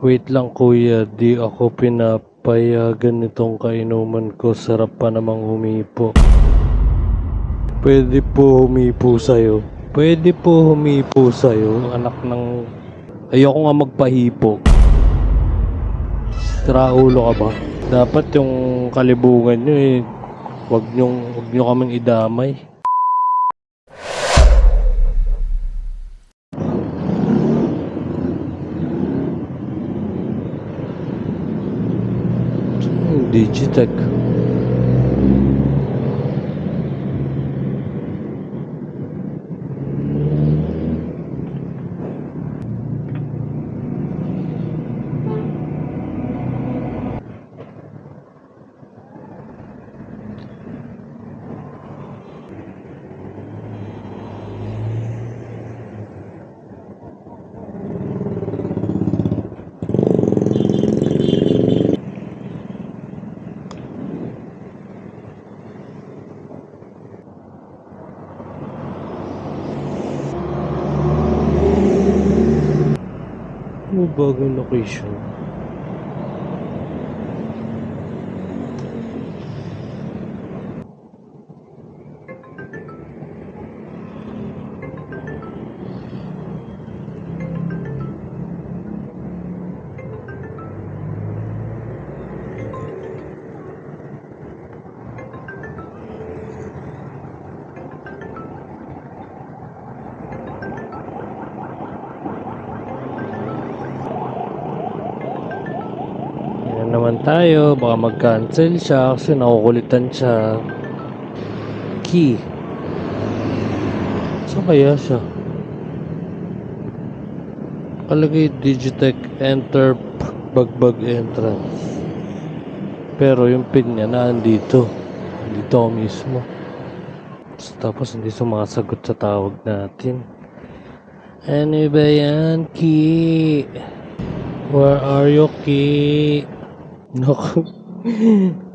Wait lang kuya, di ako pinapayagan nitong kainuman ko. Sarap pa namang humipo. Pwede po humipo sa'yo. Pwede po humipo sa'yo, anak ng... Ayoko nga magpahipo. Traulo ka ba? Dapat yung kalibungan nyo eh, wag nyong, wag nyo kaming idamay. Digitech. Ano bagong location? Tayo. Baka mag-cancel siya kasi nakukulitan siya. Key. Saan kaya siya? Kalagay Digitech Enter Bagbag Entrance. Pero yung pin niya nandito. Dito mismo. Tapos hindi sumasagot sa tawag natin. Ano ba yan, Key? Where are you, Ki? Naku.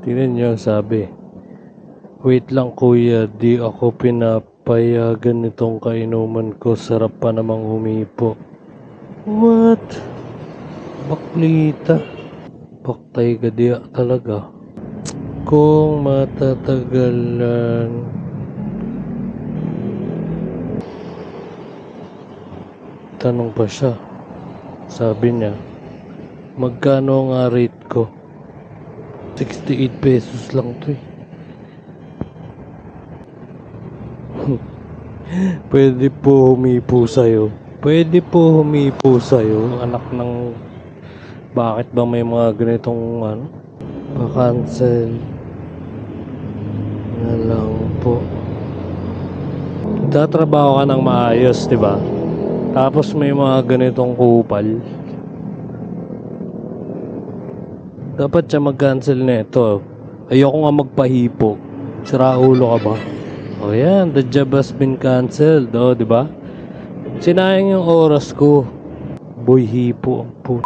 Tingnan niyo ang sabi. Wait lang kuya, di ako pinapayagan nitong kainuman ko. Sarap pa namang humipo. What? Baklita. Baktay ka diya talaga. Kung matatagalan. Tanong pa siya. Sabi niya, magkano nga rate ko? 68 pesos lang to eh. Pwede po humipo sa'yo. Pwede po humipo sa'yo, anak ng... Bakit ba may mga ganitong ano? Pa-cancel. Na lang po. Tatrabaho ka ng maayos, di ba? Tapos may mga ganitong kupal. Dapat siya mag-cancel nito. Ayoko nga magpahipo. Sira ulo ka ba? O yan, the job has been canceled. O, di ba? Sinayang yung oras ko. Boy, hipo ang put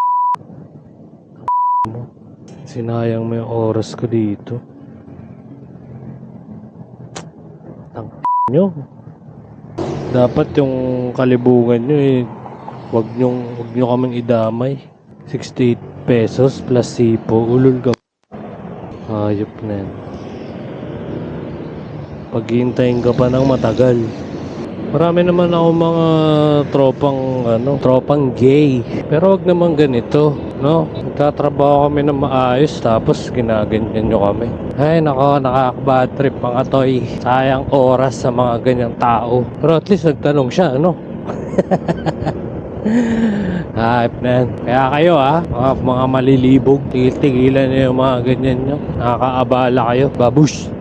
mo. Sinayang mo yung oras ko dito. Ang nyo. Dapat yung kalibungan nyo eh, wag nyo, wag nyo kaming idamay. 68 pesos plus sipo. Ulol ka. Hayop na yan. Paghintayin ka pa ng matagal. Marami naman ako mga tropang ano, tropang gay. Pero wag naman ganito, no? Nagtatrabaho kami ng maayos tapos ginaganyan nyo kami. Ay nako, nakaka-bad trip mga toy. Sayang oras sa mga ganyang tao. Pero at least nagtanong siya, ano? Hype na yan. Kaya kayo ha, mga, mga malilibog, tigil-tigilan nyo yung mga ganyan nyo. Nakakaabala kayo. Babush!